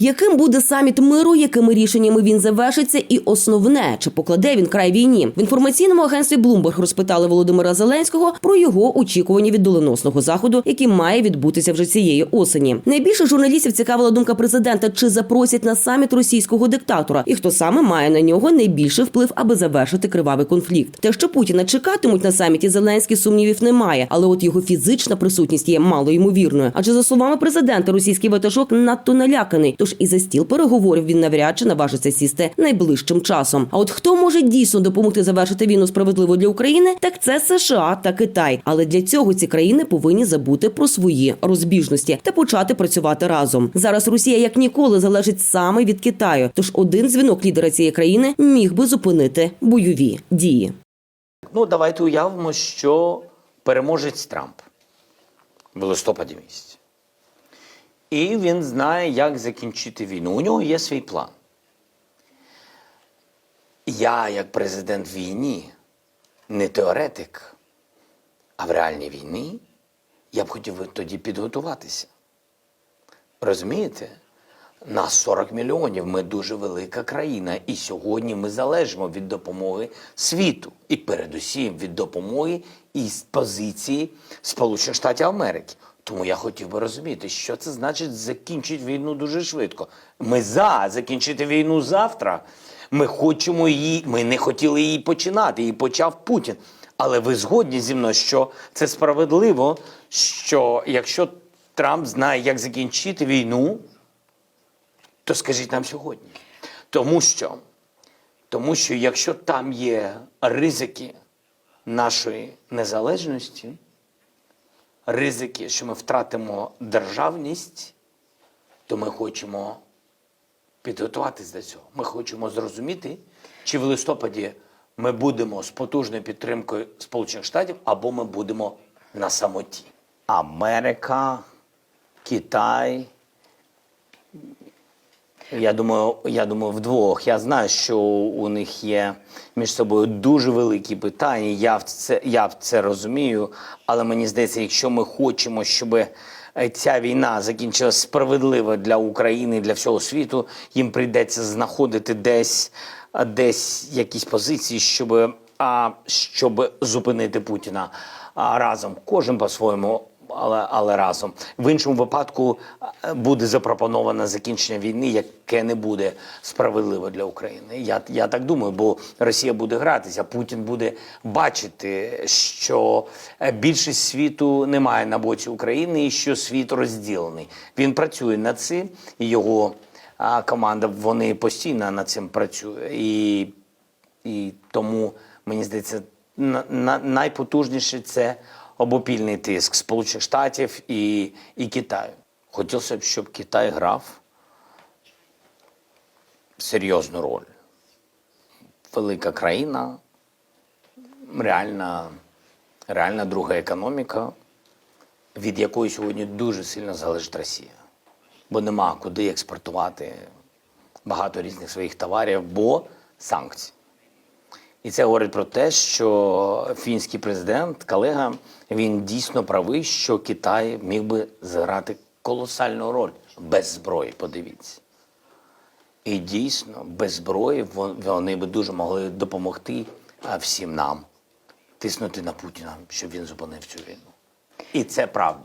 Яким буде саміт миру, якими рішеннями він завершиться, і основне, чи покладе він край війні в інформаційному агентстві Bloomberg розпитали Володимира Зеленського про його очікування від доленосного заходу, який має відбутися вже цієї осені. Найбільше журналістів цікавила думка президента, чи запросять на саміт російського диктатора, і хто саме має на нього найбільший вплив, аби завершити кривавий конфлікт. Те, що Путіна чекатимуть на саміті, Зеленський сумнівів немає, але от його фізична присутність є мало ймовірною. Адже за словами президента, російський ватажок надто наляканий. Тож і за стіл переговорів він навряд чи наважиться сісти найближчим часом. А от хто може дійсно допомогти завершити війну справедливо для України, так це США та Китай. Але для цього ці країни повинні забути про свої розбіжності та почати працювати разом. Зараз Росія як ніколи залежить саме від Китаю. Тож один дзвінок лідера цієї країни міг би зупинити бойові дії. Ну, давайте уявимо, що переможець Трамп в листопаді місяці. І він знає, як закінчити війну. У нього є свій план. Я, як президент війні, не теоретик, а в реальній війні, я б хотів тоді підготуватися. Розумієте? Нас 40 мільйонів, ми дуже велика країна, і сьогодні ми залежимо від допомоги світу, і передусім від допомоги із позиції Сполучених Штатів Америки. Тому я хотів би розуміти, що це значить закінчити війну дуже швидко. Ми за закінчити війну завтра. Ми хочемо її, ми не хотіли її починати, її почав Путін. Але ви згодні зі мною, що це справедливо, що якщо Трамп знає, як закінчити війну, то скажіть нам сьогодні. Тому що, тому що якщо там є ризики нашої незалежності, ризики, що ми втратимо державність, то ми хочемо підготуватись до цього. Ми хочемо зрозуміти, чи в листопаді ми будемо з потужною підтримкою Сполучених Штатів, або ми будемо на самоті. Америка, Китай. Я думаю, я думаю, вдвох. Я знаю, що у них є між собою дуже великі питання. Я в це, я це розумію. Але мені здається, якщо ми хочемо, щоб е, ця війна закінчилася справедливо для України, і для всього світу, їм прийдеться знаходити десь, десь якісь позиції, щоб, а, щоб зупинити Путіна а, разом. Кожен по-своєму але, але разом. В іншому випадку е, буде запропоновано закінчення війни, яке не буде справедливо для України. Я, я так думаю, бо Росія буде гратися, Путін буде бачити, що е, більшість світу немає на боці України і що світ розділений. Він працює над цим, і його а, команда вони постійно над цим працює. І, і тому мені здається, на, на, найпотужніше це обопільний тиск Сполучених Штатів і, і Китаю. Хотілося б, щоб Китай грав серйозну роль. Велика країна, реальна, реальна друга економіка, від якої сьогодні дуже сильно залежить Росія. Бо нема куди експортувати багато різних своїх товарів, бо санкції. І це говорить про те, що фінський президент, колега, він дійсно правий, що Китай міг би зіграти колосальну роль без зброї. Подивіться. І дійсно, без зброї вони би дуже могли допомогти всім нам тиснути на Путіна, щоб він зупинив цю війну. І це правда.